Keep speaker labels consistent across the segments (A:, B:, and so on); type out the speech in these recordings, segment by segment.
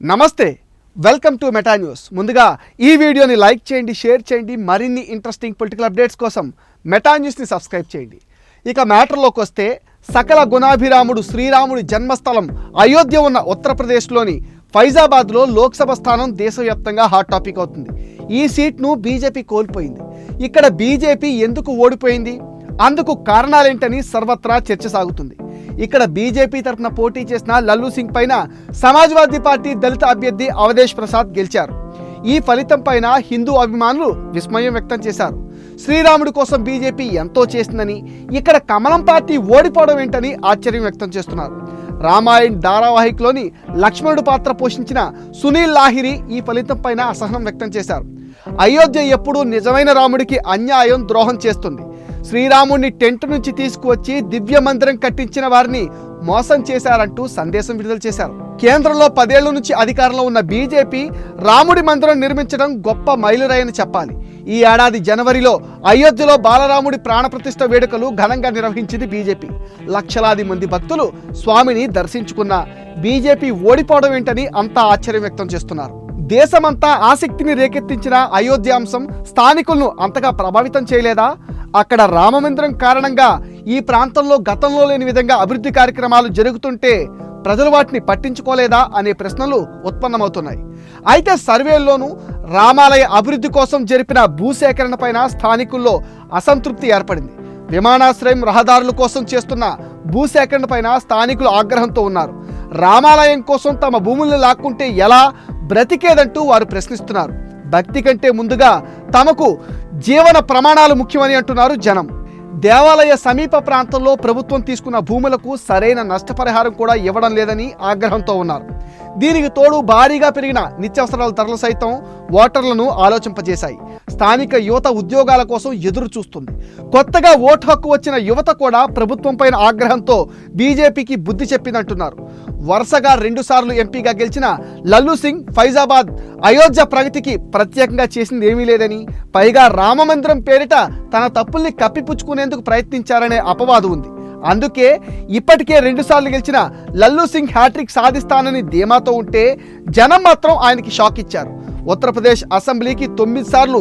A: నమస్తే welcome to meta news. ముందుగా ఈ వీడియోని లైక్ చేయండి షేర్ చేయండి మరిన్ని ఇంట్రెస్టింగ్ పొలిటికల్ అప్డేట్స్ కోసం మెటా న్యూస్ని సబ్స్క్రైబ్ చేయండి. ఇక మ్యాటర్లోకి వస్తే సకల గుణాభిరాముడు శ్రీరాముడి జన్మస్థలం అయోధ్య ఉన్న ఉత్తరప్రదేశ్లోని ఫైజాబాద్లో లోక్సభ స్థానం దేశవ్యాప్తంగా హాట్ టాపిక్ అవుతుంది. ఈ సీట్ను బీజేపీ కోల్పోయింది. ఇక్కడ బీజేపీ ఎందుకు ఓడిపోయింది? అందుకు కారణాలేంటని సర్వత్రా చర్చ సాగుతుంది ఇక్కడ బీజేపీ తరఫున పోటీ చేసిన లల్లు సింగ్ పైన సమాజ్వాదీ పార్టీ దళిత అభ్యర్థి అవధేష్ ప్రసాద్ గెలిచారు. ఈ ఫలితం పైన హిందూ అభిమానులు విస్మయం వ్యక్తం చేశారు. శ్రీరాముడి కోసం బీజేపీ ఎంతో చేసిందని ఇక్కడ కమలం పార్టీ ఓడిపోవడం ఏంటని ఆశ్చర్యం వ్యక్తం చేస్తున్నారు. రామాయణ్ ధారావాహికలోని లక్ష్మణుడు పాత్ర పోషించిన సునీల్ లాహిరి ఈ ఫలితం పైన అసహనం వ్యక్తం చేశారు. అయోధ్య ఎప్పుడూ నిజమైన రాముడికి అన్యాయం ద్రోహం చేస్తుంది. శ్రీరాముని టెంట్ నుంచి తీసుకువచ్చి దివ్య మందిరం కట్టించిన వారిని మోసం చేశారంటూ సందేశం విడుదల చేశారు. కేంద్రంలో పదేళ్ళ నుంచి అధికారంలో ఉన్న బీజేపీ రాముడి మందిరం నిర్మించడం గొప్ప మైలురాయని చెప్పాలి. ఈ ఏడాది జనవరిలో అయోధ్యలో బాలరాముడి ప్రాణప్రతిష్ఠ వేడుకలు ఘనంగా నిర్వహించింది బీజేపీ. లక్షలాది మంది భక్తులు స్వామిని దర్శించుకున్న బీజేపీ ఓడిపోవడం ఏంటని అంతా ఆశ్చర్యం వ్యక్తం చేస్తున్నారు. దేశమంతా ఆసక్తిని రేకెత్తించిన అయోధ్య అంశం స్థానికులను అంతగా ప్రభావితం చేయలేదా? అక్కడ రామమందిరం కారణంగా ఈ ప్రాంతంలో గతంలో లేని విధంగా అభివృద్ధి కార్యక్రమాలు జరుగుతుంటే ప్రజలు వాటిని పట్టించుకోలేదా అనే ప్రశ్నలు ఉత్పన్నమవుతున్నాయి. అయితే సర్వేల్లోనూ రామాలయ అభివృద్ధి కోసం జరిపిన భూసేకరణ పైన స్థానికుల్లో అసంతృప్తి ఏర్పడింది. విమానాశ్రయం రహదారుల కోసం చేస్తున్న భూసేకరణ పైన స్థానికులు ఆగ్రహంతో ఉన్నారు. రామాలయం కోసం తమ భూములను లాక్కుంటే ఎలా బ్రతికేదంటూ వారు ప్రశ్నిస్తున్నారు. భక్తి కంటే ముందుగా తమకు జీవన ప్రమాణాలు ముఖ్యమని అంటున్నారు జనం. దేవాలయ సమీప ప్రాంతంలో ప్రభుత్వం తీసుకున్న భూములకు సరైన నష్టపరిహారం కూడా ఇవ్వడం లేదని ఆగ్రహంతో ఉన్నారు. దీనికి తోడు భారీగా పెరిగిన నిత్యావసరాల ధరలు సైతం ఓటర్లను ఆలోచింపజేశాయి. స్థానిక యువత ఉద్యోగాల కోసం ఎదురు చూస్తుంది. కొత్తగా ఓటు హక్కు వచ్చిన యువత కూడా ప్రభుత్వం పైన ఆగ్రహంతో బీజేపీకి బుద్ధి చెప్పిందంటున్నారు వరుసగా రెండుసార్లు ఎంపీగా గెలిచిన లల్లు సింగ్ ఫైజాబాద్ అయోధ్య ప్రగతికి ప్రత్యేకంగా చేసింది ఏమీ లేదని పైగా రామమందిరం పేరిట తన తప్పుల్ని కప్పిపుచ్చుకునేందుకు ప్రయత్నించారనే అపవాదు ఉంది. అందుకే ఇప్పటికే రెండుసార్లు గెలిచిన లల్లు సింగ్ హ్యాట్రిక్ సాధిస్తానని ధీమాతో ఉంటే జనం మాత్రం ఆయనకి షాక్ ఇచ్చారు. ఉత్తరప్రదేశ్ అసెంబ్లీకి తొమ్మిది సార్లు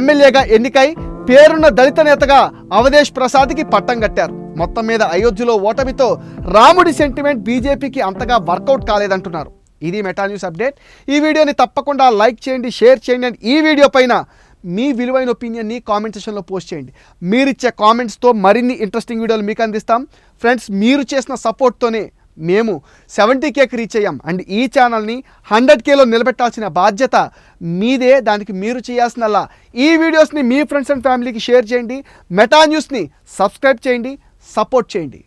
A: ఎమ్మెల్యేగా ఎన్నికై పేరున్న దళిత నేతగా అవధేష్ ప్రసాద్కి పట్టం కట్టారు. మొత్తం మీద అయోధ్యలో ఓటమితో రాముడి సెంటిమెంట్ బీజేపీకి అంతగా వర్కౌట్ కాలేదంటున్నారు. ఇది మెటా న్యూస్ అప్డేట్. ఈ వీడియోని తప్పకుండా లైక్ చేయండి షేర్ చేయండి. అండ్ ఈ వీడియో పైన మీ విలువైన ఒపీనియన్ని కామెంట్ సెషన్లో పోస్ట్ చేయండి. మీరు ఇచ్చే కామెంట్స్తో మరిన్ని ఇంట్రెస్టింగ్ వీడియోలు మీకు అందిస్తాం. ఫ్రెండ్స్ మీరు చేసిన సపోర్ట్తోనే మేము సెవెంటీ కేకి రీచ్ అయ్యాం. అండ్ ఈ ఛానల్ని హండ్రెడ్ కేలో నిలబెట్టాల్సిన బాధ్యత మీదే. దానికి మీరు చేయాల్సినల్లా ఈ వీడియోస్ని మీ ఫ్రెండ్స్ అండ్ ఫ్యామిలీకి షేర్ చేయండి. మెటా న్యూస్ని సబ్స్క్రైబ్ చేయండి. సపోర్ట్ చేయండి.